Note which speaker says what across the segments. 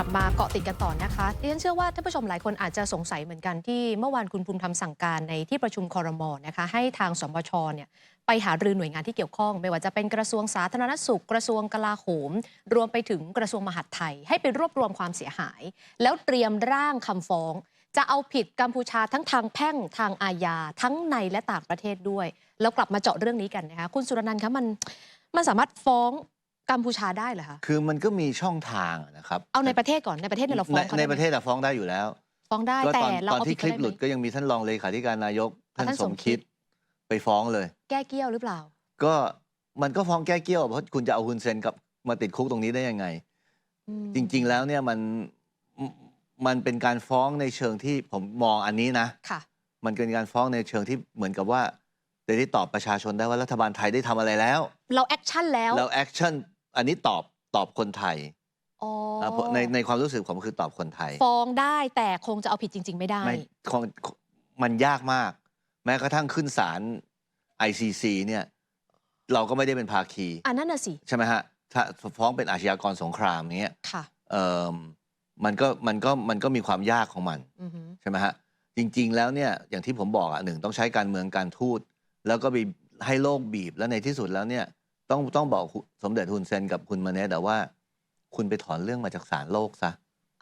Speaker 1: ลับมาเกาะติดกันต่อนะคะดิฉันเชื่อว่าท่านผู้ชมหลายคนอาจจะสงสัยเหมือนกันที่เมื่อวานคุณภูมิธรรมสั่งการในที่ประชุมคอรมอนะคะให้ทางสมชเนี่ยไปหารือหน่วยงานที่เกี่ยวข้อง ไม่ว่าจะเป็นกระทรวงสาธารณสุข กระทรวงกลาโหม รวมไปถึงกระทรวงมหาดไทย ให้ไปรวบรวมความเสียหาย แล้วเตรียมร่างคำฟ้อง จะเอาผิดกัมพูชาทั้งทางแพ่งทางอาญาทั้งในและต่างประเทศด้วย แล้วกลับมาเจาะเรื่องนี้กันนะคะคุณสุรนันท์คะมันมันสามารถฟ้อง กัมพูชาได้เหรอคะ
Speaker 2: คือมันก็มีช่องทางนะครับ
Speaker 1: เอาในประเทศก่อนในประเทศเนี่ยเราฟ้องเขา
Speaker 2: ใน
Speaker 1: ได้ไหม
Speaker 2: ประเทศอะฟ้องได้อยู่แล้ว
Speaker 1: ฟ้องได้
Speaker 2: ก็
Speaker 1: แต่
Speaker 2: ตอน
Speaker 1: เรา
Speaker 2: ตอน
Speaker 1: เอา
Speaker 2: ที่
Speaker 1: ผิด
Speaker 2: คลิป
Speaker 1: เขา
Speaker 2: หลุ
Speaker 1: ได้
Speaker 2: ด
Speaker 1: ไหม
Speaker 2: ก็ยังมีท่านรองเลขาธิการนายก ท่าน
Speaker 1: ท่าน
Speaker 2: ส
Speaker 1: ส
Speaker 2: ม
Speaker 1: มคิ
Speaker 2: คิ
Speaker 1: ด
Speaker 2: ดไปฟ้องเลย
Speaker 1: แก้เกี้ยวหรือเปล่า
Speaker 2: ก็มันก็ฟ้องแก้เกี้ยวเพราะคุณจะเอาคุณเซนกับมาติดคุกตรงนี้ได้ยังไง
Speaker 1: อืม
Speaker 2: จริง ๆ แล้วเนี่ยมันมันเป็นการฟ้องในเชิงที่ผมมองอันนี้นะ
Speaker 1: ค่ะ
Speaker 2: มันเป็นการฟ้องในเชิงที่เหมือนกับว่าจะได้ตอบประชาชนได้ว่ารัฐบาลไทยได้ทำอะไรแล้ว
Speaker 1: เราแอคชั่นแล้ว
Speaker 2: แล้วแอคชั่น อันนี้ตอบตอบคนไทย
Speaker 1: อ๋อ
Speaker 2: อะเพราะในในความรู้สึกผมคือตอบคนไทย
Speaker 1: ฟ้องได้แต่คงจะเอาผิดจริง ๆ ไม่ได้
Speaker 2: ไม่คงมันยากมาก แม้กระทั่งขึ้นศาล ICC เนี่ย เราก็ไม่ได้เป็นภาคี
Speaker 1: อันนั้นน่ะสิ
Speaker 2: ใช่ไหมฮะ ถ้าฟ้องเป็นอาชญากรสงครามเนี้ย
Speaker 1: ค่ะ
Speaker 2: เออมันก็มันก็มันก็มีความยากของมัน
Speaker 1: อือหือ
Speaker 2: ใช่ไหมฮะ จริง ๆ แล้วเนี่ยอย่างที่ผมบอกอะหนึ่งต้องใช้การเมืองการทูต แล้วก็ไปให้โลกบีบแล้วในที่สุดแล้วเนี่ย ต้องต้องบอกสมเด็จฮุนเซนกับคุณมาเนตว่า คุณไปถอนเรื่องมาจากศาลโลกซะ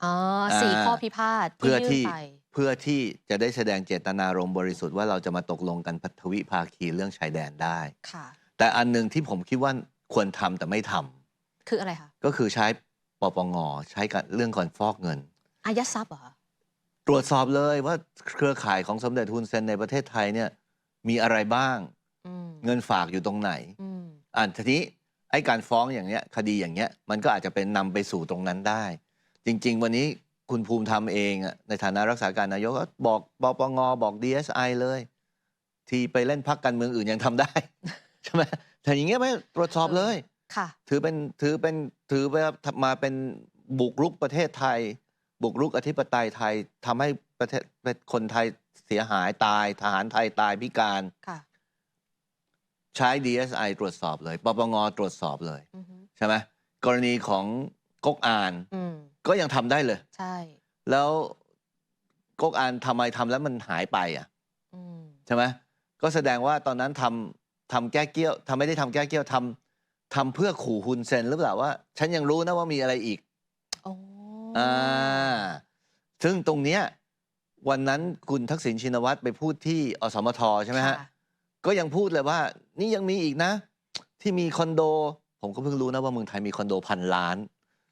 Speaker 1: อ๋อสี่
Speaker 2: อ่า
Speaker 1: ข้อพิพาท
Speaker 2: เพื่อ
Speaker 1: ยื่น
Speaker 2: ที่
Speaker 1: ไป
Speaker 2: เพื่อที่จะได้แสดงเจตนารมณ์บริสุทธิ์ว่าเราจะมาตกลงกันพัทวิภาคีเรื่องชายแดนได้
Speaker 1: ค่ะ
Speaker 2: แต่อันหนึ่งที่ผมคิดว่าควรทำแต่ไม่ทำ
Speaker 1: คืออะไรคะ
Speaker 2: ก็คือใช้ปปงใช้กับเรื่องก่อนฟอกเงิน
Speaker 1: อายัดทรัพย์เหรอคะ
Speaker 2: ตรวจสอบเลยว่าเครือข่ายของสมเด็จฮุนเซนในประเทศไทยเนี่ย มีอะไรบ้าง
Speaker 1: อืม
Speaker 2: เงินฝากอยู่ตรงไหน
Speaker 1: อืม
Speaker 2: อ่านทีนี้ไอ้การฟ้องอย่างเนี้ยคดีอย่างเงี้ยมันก็อาจจะเป็นนำไปสู่ตรงนั้นได้ จริง ๆ วันนี้คุณภูมิธรรมเองอะในฐานะรักษาการนายกก็บอกปปงบอก DSI เลย ที่ไปเล่นพักการเมืองอื่นยังทำได้ใช่ไหมแต่อย่างเงี้ยไม่ตรวจสอบเลย
Speaker 1: ค่ะ
Speaker 2: ถือเป็นถือเป็นถือว่ามาเป็นบุกรุกประเทศไทย บุกรุกอธิปไตยไทยทำให้ประเทศคนไทยเสียหายตาย ทหารไทยตายพิการ
Speaker 1: ค่ะ
Speaker 2: ใช้ DSI ตรวจสอบเลย ปปงตรวจสอบเลย
Speaker 1: อือหือ
Speaker 2: ใช่ไหมกรณีของก๊กอาน
Speaker 1: อืม
Speaker 2: ก็ยังทำได้เลย
Speaker 1: ใช่
Speaker 2: แล้วก๊กอานทำไมทำแล้วมันหายไปอะ
Speaker 1: อืม
Speaker 2: ใช่ไหมก็แสดงว่าตอนนั้นทำทำแก้เกี้ยวทำไม่ได้ทำแก้เกี้ยวทำทำเพื่อขู่ฮุนเซนหรือเปล่าว่า ฉันยังรู้นะว่ามีอะไรอีก
Speaker 1: โอ้
Speaker 2: อ่า ซึ่งตรงเนี้ยวันนั้นคุณทักษิณชินวัตรไปพูดที่อสมทใช่ไหมฮะ
Speaker 1: ค่
Speaker 2: ก็ยังพูดเลยว่า นี่ยังมีอีกนะ ที่มีคอนโด ผมก็เพิ่งรู้นะว่าเมืองไทยมีคอนโดพันล้าน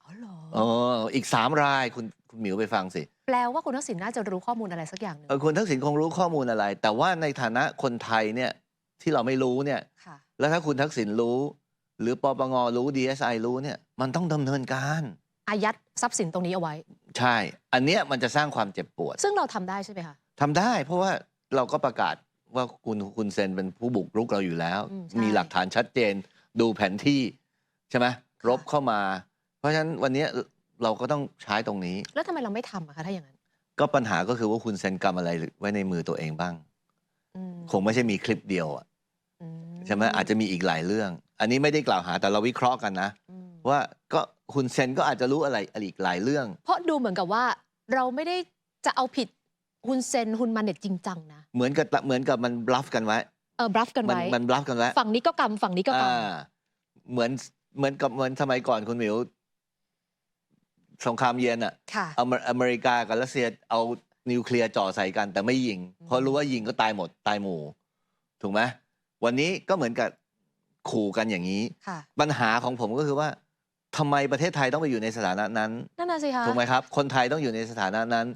Speaker 1: อ๋อเหรอ
Speaker 2: เอออีกสามรายคุณคุณหมิวไปฟังสิ
Speaker 1: แปลว่าคุณทักษิณน่าจะรู้ข้อมูลอะไรสักอย่างหนึ่ง
Speaker 2: เออคุณทักษิณคงรู้ข้อมูลอะไร แต่ว่าในฐานะคนไทยเนี่ยที่เราไม่รู้เนี่ย
Speaker 1: ค่ะ
Speaker 2: แล้วถ้าคุณทักษิณรู้ หรือปปงรู้ DSI รู้เนี่ยมันต้องดำเนินการ
Speaker 1: อายัดทรัพย์สินตรงนี้เอาไว้
Speaker 2: ใช่ อันเนี้ยมันจะสร้างความเจ็บปวด
Speaker 1: ซึ่งเราทำได้ใช่ไหมคะ
Speaker 2: ทำได้ เพราะว่าเราก็ประกาศ ว่าคุณคุณเซนเป็นผู้บุกรุกเราอยู่แล้ว
Speaker 1: อืมใช่
Speaker 2: มีหลักฐานชัดเจน ดูแผนที่ใช่ไหมรบเข้ามา เพราะฉะนั้นวันเนี้ยเราก็ต้องใช้ตรงนี้
Speaker 1: แล้วทำไมเราไม่ทำอะคะถ้าอย่างนั้น
Speaker 2: ก็ปัญหาก็คือว่าคุณเซนกรรมอะไรไว้ในมือตัวเองบ้าง
Speaker 1: อืม
Speaker 2: คงไม่ใช่มีคลิปเดียวอะ
Speaker 1: อื
Speaker 2: ใช่ไหมอาจจะมีอีกหลายเรื่อง อันนี้ไม่ได้กล่าวหาแต่เราวิเคราะห์กันนะ
Speaker 1: อืม
Speaker 2: ว่าก็คุณเซนก็อาจจะรู้อะไรอีกหลายเรื่อง
Speaker 1: เพราะดูเหมือนกับว่าเราไม่ได้จะเอาผิด ฮุนเซนฮุนมันเน็ตจริงจังนะ
Speaker 2: เหมือนกับเหมือนกับมันบลัฟกันไว้
Speaker 1: เออบลัฟกัน
Speaker 2: มัน
Speaker 1: ไว้
Speaker 2: มันบลัฟกันไว้
Speaker 1: ฝั่งนี้ก็กำฝั่งนี้ก็ก
Speaker 2: อ่าเหมือนเหมือนกับเหมือนสมัยก่อนคุณหมิวสงครามเย็นอะำ
Speaker 1: ค่ะ
Speaker 2: อเมอเมริกากับรัสเซียเอานิวเคลียร์จ่อใส่กัน แต่ไม่ยิง
Speaker 1: อืม
Speaker 2: เพราะรู้ว่ายิงก็ตายหมดตายหมู่ ถูกไหมวันนี้ก็เหมือนกับขู่กันอย่างนี้
Speaker 1: ค่ะ
Speaker 2: ปัญหาของผมก็คือว่าทำไมประเทศไทยต้องไปอยู่ในสถานะนั้น
Speaker 1: นั่นน่ะสิคะ
Speaker 2: ถูกไหมครับ คนไทยต้องอยู่ในสถานะนั้น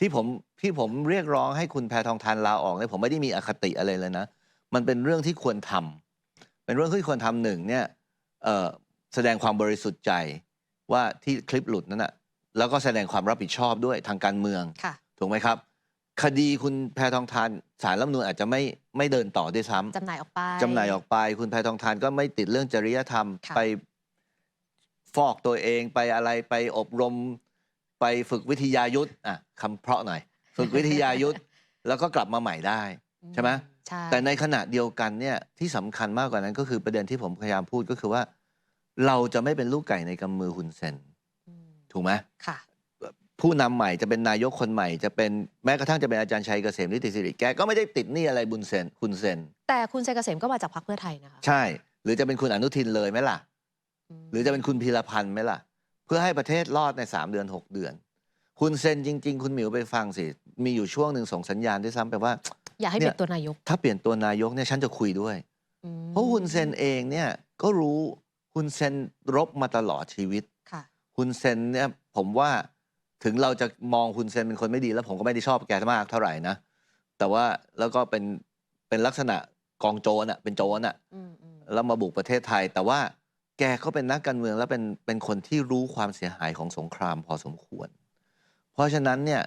Speaker 2: ที่ผมที่ผมเรียกร้องให้คุณแพทองทานลาออกเนี่ยผมไม่ได้มีอคติอะไรเลยนะ มันเป็นเรื่องที่ควรทำเป็นเรื่องที่ควรทำหนึ่งเนี่ยเอ่อแสดงความบริสุทธิ์ใจว่าที่คลิปหลุดนั้นนะแล้วก็แสดงความรับผิดชอบด้วยทางการเมือง
Speaker 1: ค่ะ
Speaker 2: ถูกไหมครับ คดีคุณแพทองทานสารรัฐธรรมนูญอาจจะไม่ไม่เดินต่อด้วยซ้ำ
Speaker 1: จำหน่ายออกไป
Speaker 2: จำหน่ายออกไป คุณแพทองทานก็ไม่ติดเรื่องจริยธรรม
Speaker 1: ค่ะ
Speaker 2: ไปฟอกตัวเองไปอะไรไปอบรม ไปฝึกวิทยายุทธอะคำเพราะหน่อย ฝึกวิทยายุทธแล้วก็กลับมาใหม่ได้ใช่ไหม
Speaker 1: ใช่
Speaker 2: แต่ในขณะเดียวกันเนี่ยที่สำคัญมากกว่านั้นก็คือประเด็นที่ผมพยายามพูดก็คือว่า เราจะไม่เป็นลูกไก่ในกำมือหุนเซน
Speaker 1: อืม
Speaker 2: ถูกไหม
Speaker 1: ค่ะ
Speaker 2: ผู้นำใหม่จะเป็นนายกคนใหม่จะเป็นแม้กระทั่งจะเป็นอาจารย์ชัยเกษมนิติสิริแกก็ไม่ได้ติดหนี้อะไรบุญเซนคุณเซน
Speaker 1: แต่คุณชัยเกษมก็มาจากพรรคเพื่อไทยนะคะ
Speaker 2: ใช่ หรือจะเป็นคุณอนุทินเลยไหมล่ะ
Speaker 1: ม
Speaker 2: หรือจะเป็นคุณพีรพันธ์ไหมล่ะ เพื่อให้ประเทศรอดใน 3 เดือน 6 เดือน คุณเซนจริง ๆ คุณหมิวไปฟังสิ มีอยู่ช่วงหนึ่งส่งสัญญาณด้วยซ้ำไปว่า
Speaker 1: อยากให้
Speaker 2: เนี่
Speaker 1: เป็
Speaker 2: ย
Speaker 1: นตัวนายก
Speaker 2: ถ้าเปลี่ยนตัวนายกเนี่ยฉันจะคุยด้วย
Speaker 1: อืม
Speaker 2: เพราะคุณเซนเองเนี่ยก็รู้คุณเซนรบมาตลอดชีวิต
Speaker 1: ค่ะ
Speaker 2: คุณเซนเนี่ยผมว่าถึงเราจะมองคุณเซนเป็นคนไม่ดีแล้วผมก็ไม่ได้ชอบแกมากเท่าไหร่นะ แต่ว่าแล้วก็เป็นเป็นลักษณะกองโจรอะเป็นโจรอะ
Speaker 1: อืมอืม
Speaker 2: แล้วมาบุกประเทศไทย แต่ว่า แกก็เป็นนักการเมืองแล้วเป็นเป็นคนที่รู้ความเสียหายของสงครามพอสมควร เพราะฉะนั้นเนี่ย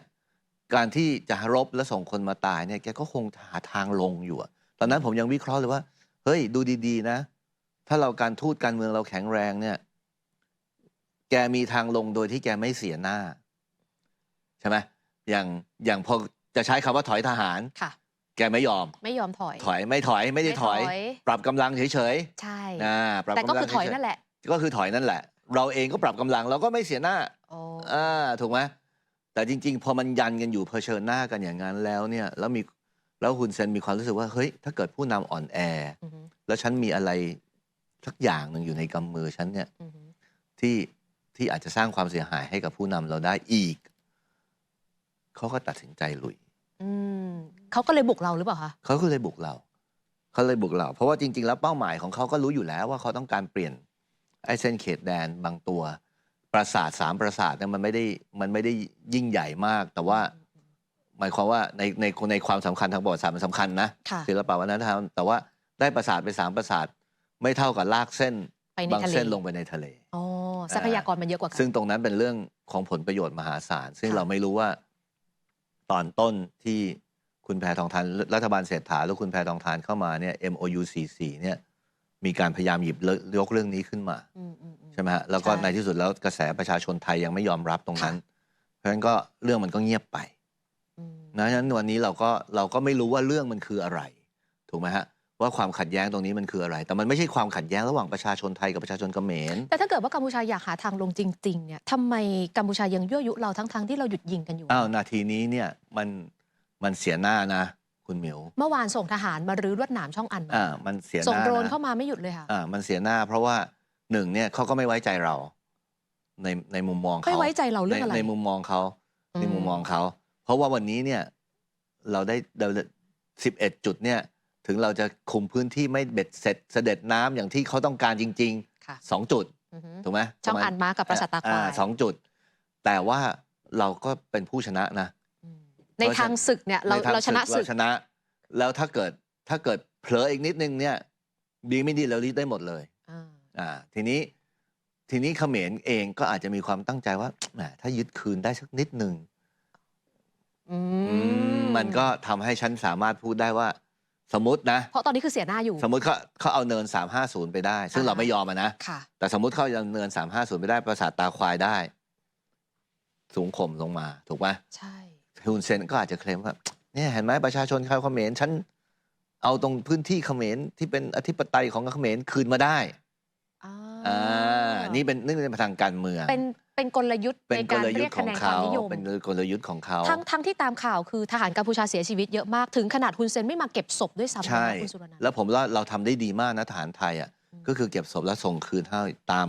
Speaker 2: การที่จะรบและส่งคนมาตายเนี่ยแกก็คงหาทางลงอยู่อะตอนนั้นผมยังวิเคราะห์เลยว่า เฮ้ยดูดีๆนะ ถ้าเราการทูตการเมืองเราแข็งแรงเนี่ย แกมีทางลงโดยที่แกไม่เสียหน้า ใช่ไหมอย่างอย่างพอจะใช้คำว่าถอยทหาร
Speaker 1: ค่ะ
Speaker 2: กไม่ยอม
Speaker 1: ไม่ยอมถอย
Speaker 2: ถอยไม่ถอยไม่ได้ถอย
Speaker 1: ไม่ถอย
Speaker 2: ปรับกำลังเฉย
Speaker 1: ใช่
Speaker 2: ๆนะปรับ
Speaker 1: แต่ก็
Speaker 2: กำลัง
Speaker 1: คือถอย
Speaker 2: เฉๆ
Speaker 1: นั่นแหละ
Speaker 2: ก็คือถอยนั่นแหละ เราเองก็ปรับกำลังเราก็ไม่เสียหน้า
Speaker 1: โอ้
Speaker 2: อ่าถูกไหมแต่จริง ๆ พอมันยันกันอยู่เผชิญหน้ากันอย่างนั้นแล้วเนี่ยแล้วมีแล้วคุณเซนมีความรู้สึกว่าเฮ้ยถ้าเกิดผู้นำอ่อนแอ
Speaker 1: อือฮึ
Speaker 2: แล้วฉันมีอะไรสักอย่างหนึ่งอยู่ในกำมือฉันเนี่ย
Speaker 1: อือฮึ
Speaker 2: ที่ที่อาจจะสร้างความเสียหายให้กับผู้นำเราได้อีก เขาก็ตัดสินใจลุย
Speaker 1: อืม เขาก็เลยบุกเราหรือเปล่าคะ
Speaker 2: เขาก็เลยบุกเราเขาเลยบุกเรา เพราะว่าจริง ๆ แล้วเป้าหมายของเขาก็รู้อยู่แล้วว่าเขาต้องการเปลี่ยนไอ้เส้นเขตแดนบางตัว ปราสาทสามปราสาทเนี่ยมันไม่ได้มันไม่ได้ยิ่งใหญ่มาก แต่ว่าหมายความว่าในในในความสำคัญทางประวัติศาสตร์มันสำคัญนะ
Speaker 1: ค่ะ
Speaker 2: ศิลปะวัฒนธรรมแต่ว่าได้ปราสาทไปสามปราสาทไม่เท่ากับลากเส้น
Speaker 1: ไปใน
Speaker 2: บาง
Speaker 1: ทะเล
Speaker 2: เส้นลงไปในทะเล
Speaker 1: อ๋อทรัพยากรมันเยอะกว่ากัน
Speaker 2: ซึ่งตรงนั้นเป็นเรื่องของผลประโยชน์มหาศาล ซึ่ง
Speaker 1: ค่ะ
Speaker 2: เราไม่รู้ว่าตอนต้นที่ คุณแพทองทานรัฐบาลเศรษฐาแล้วคุณแพทองทานเข้ามาเนี่ย MOU 44เนี่ยมีการพยายามหยิบยกเรื่องนี้ขึ้นมา
Speaker 1: อืมอืมอืม
Speaker 2: ใช่ไหมฮะแล้วก็
Speaker 1: ใช่
Speaker 2: ในที่สุดแล้วกระแสประชาชนไทยยังไม่ยอมรับตรงนั้น เพราะฉะนั้นก็เรื่องมันก็เงียบไป
Speaker 1: อืม
Speaker 2: นะฉะนั้นวันนี้เราก็เราก็ไม่รู้ว่าเรื่องมันคืออะไร ถูกไหมฮะว่าความขัดแย้งตรงนี้มันคืออะไร แต่มันไม่ใช่ความขัดแย้งระหว่างประชาชนไทยกับประชาชนเขมร
Speaker 1: แต่ถ้าเกิดว่ากัมพูชาอยากหาทางลงจริง ๆ เนี่ยทำไมกัมพูชายังยั่วยุเราทั้งๆที่เราหยุดยิงกันอยู่
Speaker 2: อ้าว นาทีนี้เนี่ยมัน มันเสียหน้านะคุณหมิว
Speaker 1: เมื่อวานส่งทหารมารื้อลวดหนามช่องอันมา
Speaker 2: อ่ามันเสียห
Speaker 1: ส่ง
Speaker 2: น้า
Speaker 1: โดรน
Speaker 2: นะ
Speaker 1: เข้ามาไม่หยุดเลยค่ะ
Speaker 2: อ่ามันเสียหน้า เพราะว่าหนึ่งเนี่ยเขาก็ไม่ไว้ใจเรา ในในมุมมองเขา
Speaker 1: ไม่ไว้ใจเราเรื่องอะไร
Speaker 2: ในในมุมมองเขา
Speaker 1: อืม
Speaker 2: ในมุมมองเขา เพราะว่าวันนี้เนี่ย เราได้เราสิบเอ็ดจุดเนี่ย ถึงเราจะคุมพื้นที่ไม่เบ็ดเสร็จเสด็จน้ำอย่างที่เขาต้องการจริง
Speaker 1: ค่ะ
Speaker 2: ๆสองจุด
Speaker 1: อือฮึ
Speaker 2: ถูกไหม
Speaker 1: ช่องอันมากับปราสาทตาควาย
Speaker 2: สองจุด แต่ว่าเราก็เป็นผู้ชนะนะ
Speaker 1: อืม ในทางศึกเนี่ยเรา
Speaker 2: ในทง
Speaker 1: เราชนะศึก
Speaker 2: เราชนะ แล้วถ้าเกิดถ้าเกิดเผลออีกนิดนึงเนี่ยดีไม่ดีเราลีดได้หมดเลย
Speaker 1: อ่า
Speaker 2: อ่าทีนี้ทีนี้เขมรเองก็อาจจะมีความตั้งใจว่าแหมถ้ายึดคืนได้สักนิดหนึ่ง
Speaker 1: อื
Speaker 2: อืมมันก็ทำให้ฉันสามารถพูดได้ว่า สมมตินะ
Speaker 1: เพราะตอนนี้คือเสียหน้าอยู่
Speaker 2: สมมติเขาเขาเอาเนิน 350 ไปได้ ซึ่ง
Speaker 1: อ่า
Speaker 2: เราไม่ยอมอะนะ
Speaker 1: ค่ะ
Speaker 2: แต่สมมติเขาเอาเนิน 350 ไปได้ปราสาทตาควายได้ สูงข่มลงมา ถูกไหม
Speaker 1: ใช่
Speaker 2: ฮุนเซนก็อาจจะเคลมว่าเนี่ยเห็นไหมประชาชนชาวเขมรฉันเอาตรงพื้นที่เขมรที่เป็นอธิปไตยของเขมรคืนมาได้
Speaker 1: อ่า
Speaker 2: อ่านี่เป็นนี่เป็นทางการเมือง
Speaker 1: เป็นเป็นกลยุทธ์
Speaker 2: เป็
Speaker 1: ใน
Speaker 2: นก
Speaker 1: การ
Speaker 2: ลยุ
Speaker 1: เรี
Speaker 2: ท
Speaker 1: ยก
Speaker 2: ธ์ข
Speaker 1: คะ
Speaker 2: อง
Speaker 1: แนนค
Speaker 2: เขา
Speaker 1: วามนิยม
Speaker 2: เป็นกลยุทธ์ของเขา
Speaker 1: ทั้งทั้งที่ตามข่าวคือทหารกัมพูชาเสียชีวิตเยอะมากถึงขนาดฮุนเซนไม่มาเก็บศพด้วยซ้ำ
Speaker 2: ใช่
Speaker 1: นะคะคุณสุรนันท์
Speaker 2: แล้วผมว่าเราทำได้ดีมากนะทหารไทยอะ
Speaker 1: อืม
Speaker 2: ก็คือเก็บศพแล้วส่งคืนให้ตาม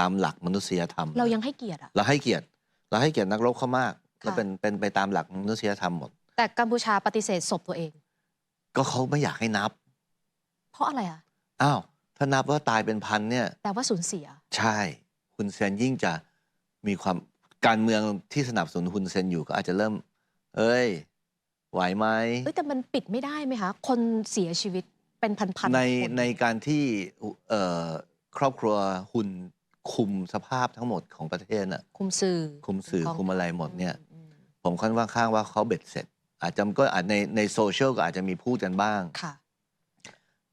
Speaker 2: ตามหลักมนุษยธรรม
Speaker 1: เรายังให้เกียรติอะ
Speaker 2: เราให้เกียรติ เราให้เกียรตินักรบเขามาก
Speaker 1: ค่ะ
Speaker 2: แล้วเป็นเป็นไปตามหลักมนุษยธรรมหมด
Speaker 1: แต่กัมพูชาปฏิเสธศพตัวเอง
Speaker 2: ก็เขาไม่อยากให้นับ
Speaker 1: เพราะอะไรอะ
Speaker 2: อ้าวถ้านับว่าตายเป็นพันเนี่ย
Speaker 1: แปลว่าสูญเสีย
Speaker 2: ใช่ คุณเซนยิ่งจะมีความการเมืองที่สนับสนุนคุณเซนอยู่ก็อาจจะเริ่ม เอ้ย ไหวไหม
Speaker 1: เอ้ยแต่มันปิดไม่ได้ไหมคะ คนเสียชีวิตเป็นพันๆ
Speaker 2: ใน
Speaker 1: คน
Speaker 2: ในการที่เอ่อครอบครัวหุ่นคุมสภาพทั้งหมดของประเทศน่ะ
Speaker 1: คุมสื่อ
Speaker 2: คุมสื่อ
Speaker 1: ของ
Speaker 2: คุมอะไรหมดเนี่ย
Speaker 1: อืม
Speaker 2: ผมค่อนว่าข้างว่าเขาเบ็ดเสร็จ อาจจะก็อาจในในโซเชียลก็อาจจะมีพูดกันบ้าง
Speaker 1: ค่ะ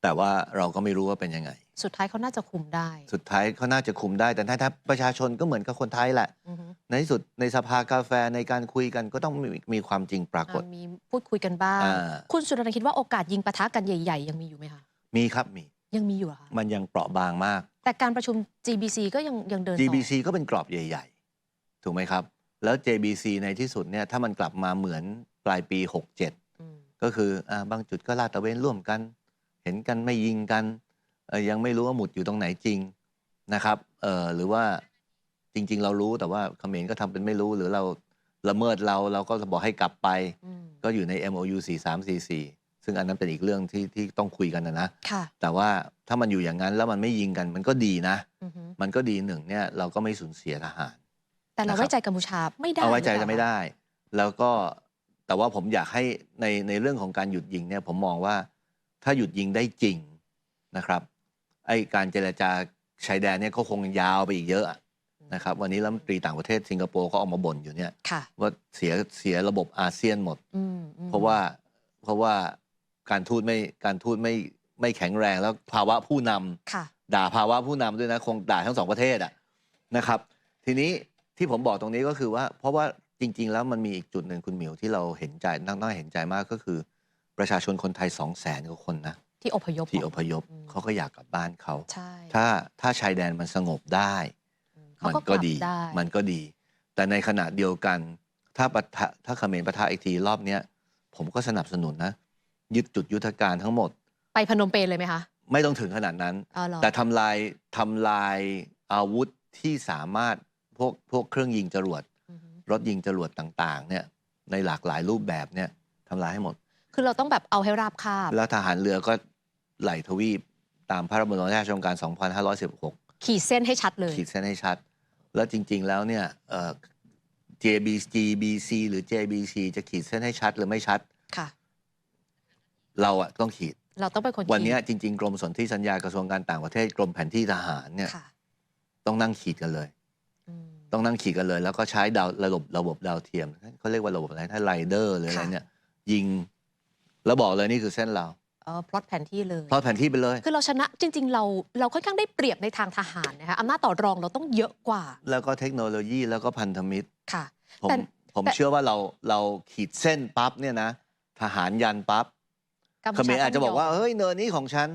Speaker 2: แต่ว่าเราก็ไม่รู้ว่าเป็นยังไง
Speaker 1: สุดท้ายเขาน่าจะคุมได้
Speaker 2: สุดท้ายเขาน่าจะคุมได้ แต่ถ้าถ้าประชาชนก็เหมือนกับคนไทยแหละ
Speaker 1: อือฮึ
Speaker 2: ในที่สุดในสภากาแฟในการคุยกันก็ต้องมีมีความจริงปรากฏ
Speaker 1: อ่ามีพูดคุยกันบ้าง
Speaker 2: อ่า
Speaker 1: คุณสุรนันท์คิดว่าโอกาสยิงปะทะกันใหญ่ ๆ ยังมีอยู่ไหมคะ
Speaker 2: มีครับมี
Speaker 1: ยังมีอยู่เหรอคะ
Speaker 2: มันยังเปราะบางมาก
Speaker 1: แต่การประชุม GBC ก็ยังยังเดินต่อ
Speaker 2: GBC ก็เป็นกรอบใหญ่ ๆ ถูกไหมครับ แล้ว JBC ในที่สุดเนี่ยถ้ามันกลับมาเหมือนปลายปี 67
Speaker 1: อืม
Speaker 2: ก็คืออาบางจุดก็ลาดตระเวนร่วมกัน เห็นกันไม่ยิงกันเอ่อยังไม่รู้ว่าหมุดอยู่ตรงไหนจริงนะครับเออหรือว่าจริง ๆ เรารู้แต่ว่าเขมรก็ทำเป็นไม่รู้หรือเราละเมิดเราเราก็บอกให้กลับไป
Speaker 1: อืม
Speaker 2: ก็อยู่ใน MOU 4344 ซึ่งอันนั้นเป็นอีกเรื่องที่ที่ต้องคุยกันนะนะ
Speaker 1: ค่ะ
Speaker 2: แต่ว่าถ้ามันอยู่อย่างนั้นแล้วมันไม่ยิงกัน มันก็ดีนะ
Speaker 1: อือฮึ
Speaker 2: มันก็ดีหนึ่งเนี่ยเราก็ไม่สูญเสียทหาร
Speaker 1: แต่เรา
Speaker 2: นะครับ
Speaker 1: ไว้ใจกัมพูชาไม่ได้
Speaker 2: เอาไว้ใจ
Speaker 1: หรือ
Speaker 2: จะ
Speaker 1: เปล่า
Speaker 2: ไม่ได้ แล้วก็แต่ว่าผมอยากให้ในในเรื่องของการหยุดยิงเนี่ยผมมองว่าถ้าหยุดยิงได้จริงนะครับไอการเจรจาชายแดนเนี่ยก็คงยาวไปอีกเยอะนะครับ วันนี้รัฐมนตรีต่างประเทศสิงคโปร์ก็ออกมาบ่นอยู่เนี่ย
Speaker 1: ค่ะ
Speaker 2: ว่าเสียเสียระบบอาเซียนหมด
Speaker 1: อืมอืม
Speaker 2: เพราะว่าเพราะว่าการทูตไม่การทูตไม่ไม่แข็งแรงแล้วภาวะผู้นำ
Speaker 1: ค่ะ
Speaker 2: ด่าภาวะผู้นำด้วยนะ คงด่าทั้งสองประเทศอะนะครับ ทีนี้ ที่ผมบอกตรงนี้ก็คือว่า เพราะว่าจริง ๆ แล้วมันมีอีกจุดหนึ่งคุณหมิวที่เราเห็นใจน่าน่าเห็นใจมากก็คือ ประชาชนคนไทยสองแสนกว่าคนนะ
Speaker 1: ที่อพยพ
Speaker 2: ที่อพยพ
Speaker 1: อืม
Speaker 2: เขาก็อยากกลับบ้านเขา
Speaker 1: ใช่
Speaker 2: ถ้าถ้าชายแดนมันสงบได้
Speaker 1: อืมเขา
Speaker 2: มัน
Speaker 1: ก็
Speaker 2: ก็
Speaker 1: ลับ
Speaker 2: ดี
Speaker 1: ได้
Speaker 2: มันก็ดี แต่ในขณะเดียวกัน ถ้าปะทะถ้าเขมรปะทะอีกทีรอบเนี้ยผมก็สนับสนุนนะ ยึดจุดยุทธการทั้งหมด
Speaker 1: ไปพนมเปญเลยไหมคะ
Speaker 2: ไม่ต้องถึงขนาดนั้น
Speaker 1: อ๋อเหรอ
Speaker 2: แต่ทำลายทำลายอาวุธที่สามารถ พวกพวกเครื่องยิงจรวด
Speaker 1: อือฮึ
Speaker 2: รถยิงจรวดต่างๆเนี่ยในหลากหลายรูปแบบเนี่ยทำลายให้หมด
Speaker 1: คือเราต้องแบบเอาให้ราบคาบ
Speaker 2: แล้วทหารเรือก็ไหลทวีปตามพระบรมราชโองการ 2516
Speaker 1: ขีดเส้นให้ชัดเลย
Speaker 2: ขีดเส้นให้ชัด แล้วจริง ๆ แล้วเนี่ยเอ่อ JBC GBC หรือ JBC จะขีดเส้นให้ชัดหรือไม่ชัด
Speaker 1: ค่ะ
Speaker 2: เราอะต้องขีด
Speaker 1: เราต้องเป็นคน
Speaker 2: วันเนี้ย
Speaker 1: ขีด
Speaker 2: จริง ๆ กรมสนธิสัญญากระทรวงการต่างประเทศกรมแผนที่ทหารเนี่ย
Speaker 1: ค่ะ
Speaker 2: ต้องนั่งขีดกันเลย
Speaker 1: อืม
Speaker 2: ต้องนั่งขีดกันเลย แล้วก็ใช้ดาวระบบระบบดาวเทียมเขาเรียกว่าระบบอะไรถ้าไรเดอร์หรืออะไร
Speaker 1: ค่ะ
Speaker 2: เนี่ย ยิง แล้วบอกเลยนี่คือเส้นเรา
Speaker 1: เออพลอตแผนที่เลย
Speaker 2: พอดแผนที่ไปเลย
Speaker 1: คือเราชนะจริง ๆ เราเราค่อนข้างได้เปรียบในทางทหารนะคะอำนาจต่อรองเราต้องเยอะกว่า
Speaker 2: แล้วก็เทคโนโลยีแล้วก็พันธมิตร
Speaker 1: ค่ะ
Speaker 2: ผม
Speaker 1: แต่
Speaker 2: ผม
Speaker 1: แต่
Speaker 2: เชื่อว่าเราเราขีดเส้นปั๊บเนี่ยนะ ทหารยันปั๊บ
Speaker 1: กัม
Speaker 2: เข
Speaker 1: พู
Speaker 2: ม
Speaker 1: ชาร
Speaker 2: อาจจะบอกว่า
Speaker 1: ต้งยม
Speaker 2: เฮ้ยเนินนี้ของฉัน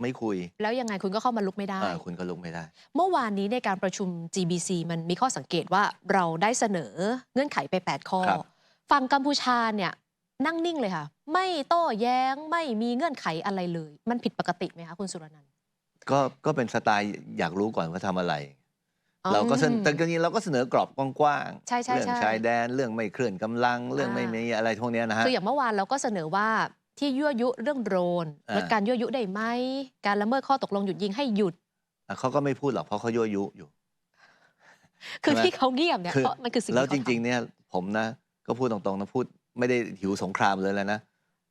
Speaker 2: ไม่คุย
Speaker 1: แล้วยังไงคุณก็เข้ามาลุกไม่ได้
Speaker 2: เออคุณก็ลุกไม่ได้
Speaker 1: เมื่อวานนี้ในการประชุม GBC มันมีข้อสังเกตว่าเราได้เสนอเงื่อนไขไป 8 ข้อ
Speaker 2: ครับ
Speaker 1: ฝั่งกัมพูชาเนี่ยนั่งนิ่งเลยค่ะ ไม่โต้แย้งไม่มีเงื่อนไขอะไรเลย มันผิดปกติไหมคะคุณสุรนันท์
Speaker 2: ก็ก็เป็นสไตล์อยากรู้ก่อนว่าทำอะไร
Speaker 1: อ๋อ
Speaker 2: เราก็เสนแต่จริงๆเราก็เสนอกรอบกว้าง
Speaker 1: ใช่ใช่
Speaker 2: เรื่อง
Speaker 1: ใช่
Speaker 2: ชายแดนเรื่องไม่เคลื่อนกำลัง เรื่อง
Speaker 1: อ่า
Speaker 2: ไม่มีอะไรพวกเนี้ยนะฮะ
Speaker 1: คืออย่างเมื่อวานเราก็เสนอว่า ที่ยั่วยุเรื่องโดรน
Speaker 2: อ่า
Speaker 1: ลดการยั่วยุได้ไหมการละเมิดข้อตกลงหยุดยิงให้หยุด
Speaker 2: อะเขาก็ไม่พูดหรอกเพราะเขายั่วยุอยู่
Speaker 1: คือ
Speaker 2: ใช่ไหม
Speaker 1: ที่เขาเงียบเนี่ย
Speaker 2: คือ
Speaker 1: เพราะมันคือสิ่งที่
Speaker 2: แล้ว
Speaker 1: เขา
Speaker 2: จริงๆ
Speaker 1: ทำ
Speaker 2: เนี่ย ผมนะ ก็พูดตรงๆนะพูดไม่ได้หิวสงครามเลยแล้วนะ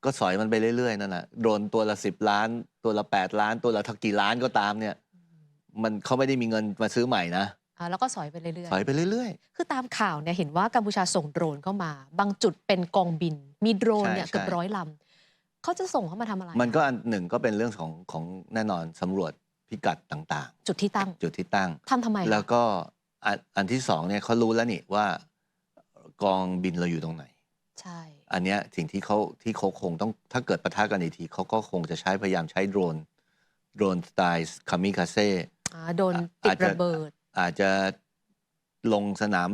Speaker 2: ก็สอยมันไปเรื่อย ๆ นั่นแหะโดรนตัวละสิบล้าน ตัวละแปดล้าน ตัวละทักกี่ล้านก็ตามเนี่ย มันเขาไม่ได้มีเงินมาซื้อใหม่นะ
Speaker 1: อ่าแล้วก็สอยไปเรื่อย
Speaker 2: สอยไปเรื่อย
Speaker 1: ๆ คือตามข่าวเนี่ยเห็นว่ากัมพูชาส่งโดรนเข้ามา บางจุดเป็นกองบิน มีโดรนเนี่ย
Speaker 2: ใช่
Speaker 1: เกือบ
Speaker 2: ใช่
Speaker 1: ร้อยลำ เขาจะส่งเข้ามาทำอะไร
Speaker 2: ๆมันก็อันหนึ่งก็เป็นเรื่องของของแน่นอนสำรวจพิกัดต่าง
Speaker 1: จุดที่ตั้ง
Speaker 2: ๆ จุดที่ตั้ง
Speaker 1: ทำทำไมคะ
Speaker 2: แล้วก็อันอันที่สองเนี่ยเขารู้แล้วนี่ว่ากองบินเราอยู่ตรงไหน
Speaker 1: ใช่
Speaker 2: อันเนี้ยสิ่งที่เขาที่เขาคงต้องถ้าเกิดปะทะกันอีกทีเขาก็คงจะใช้พยายามใช้โดรน โดรนสไตล์คามิคาเซ
Speaker 1: อ่าโดนติ
Speaker 2: อา
Speaker 1: ด
Speaker 2: จจะ
Speaker 1: ระเบิด
Speaker 2: อาจจะลงสนาม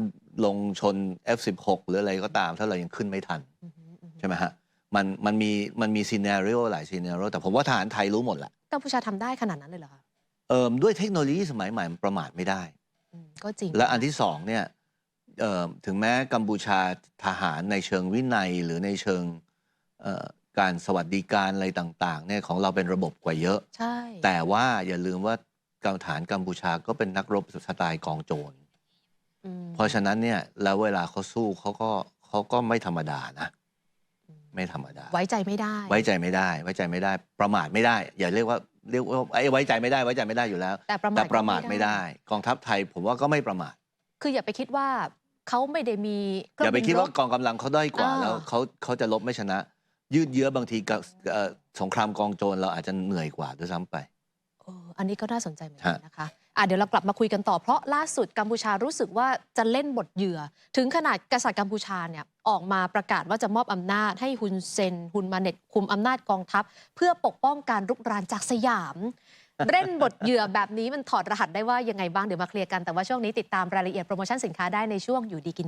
Speaker 2: ลงชน F16 หรืออะไรก็ตาม ถ้าเรายังขึ้นไม่ทัน
Speaker 1: อือหืออือหือ
Speaker 2: ใช่ไหมฮะ มันมันมีมันมีซีนารีโอหลายซีนารีโอแต่ผมว่าทหารไทยรู้หมดแหละ
Speaker 1: กัมพูชาทำได้ขนาดนั้นเลยเหรอคะ
Speaker 2: เอ่อด้วยเทคโนโลยีสมัยใหม่มันประมาทไม่ได้
Speaker 1: อืมก็จริง
Speaker 2: และอันที่สองเนี่ยเอ่อถึงแม้กัมพูชาทหารในเชิงวินัยหรือในเชิงเอ่อการสวัสดิการอะไรต่างๆเนี่ยของเราเป็นระบบกว่าเยอะ
Speaker 1: ใช่
Speaker 2: แต่ว่าอย่าลืมว่าการทหารกัมพูชาก็เป็นนักรบสไตล์กองโจร
Speaker 1: อืม
Speaker 2: เพราะฉะนั้นเนี่ยแล้วเวลาเขาสู้เขาก็เขาก็ไม่ธรรมดานะ
Speaker 1: อืม
Speaker 2: ไม่ธรรมดา
Speaker 1: ไว้ใจไม่ได้
Speaker 2: ไว้ใจไม่ได้ ไว้ใจไม่ได้ ประมาทไม่ได้ อย่าเรียกว่าเรียกว่าไอ้ไว้ใจไม่ได้ไว้ใจไม่ได้อยู่แล้ว
Speaker 1: แต่ประมาท
Speaker 2: แต่ประมาท
Speaker 1: ก็
Speaker 2: ไม่ได้ กองทัพไทยผมว่าก็ไม่ประมาท
Speaker 1: คืออย่าไปคิดว่าเขาไม่ได้มีเค
Speaker 2: อ
Speaker 1: รื่
Speaker 2: ย่าไป
Speaker 1: บิน
Speaker 2: คิด
Speaker 1: ร
Speaker 2: ว่า
Speaker 1: บ
Speaker 2: กองกำลังเขาด้อยกว่า
Speaker 1: อ่า
Speaker 2: แล้วเขาเขาจะลบไม่ชนะ ยืดเยื้อบางทีกับเอ่อสงครามกองโจรเราอาจจะเหนื่อยกว่าด้วยซ้ำไป
Speaker 1: เอออันนี้ก็น่าสนใจเหมือนกัน
Speaker 2: ฮะ
Speaker 1: นะคะอะ เดี๋ยวเรากลับมาคุยกันต่อเพราะล่าสุดกัมพูชารู้สึกว่าจะเล่นบทเหยื่อ ถึงขนาดกษัตริย์กัมพูชาเนี่ยออกมาประกาศว่าจะมอบอำนาจให้ฮุนเซนฮุนมาเน็ตคุมอำนาจกองทัพ เพื่อปกป้องการรุกรานจากสยาม เล่นบทเหยื่อแบบนี้มันถอดรหัสได้ว่ายังไงบ้างเดี๋ยวมาเคลียร์กันแต่ว่าช่วงนี้ติดตามรายละเอียดโปรโมชั่นสินค้าได้ในช่วงอยู่ดีกิน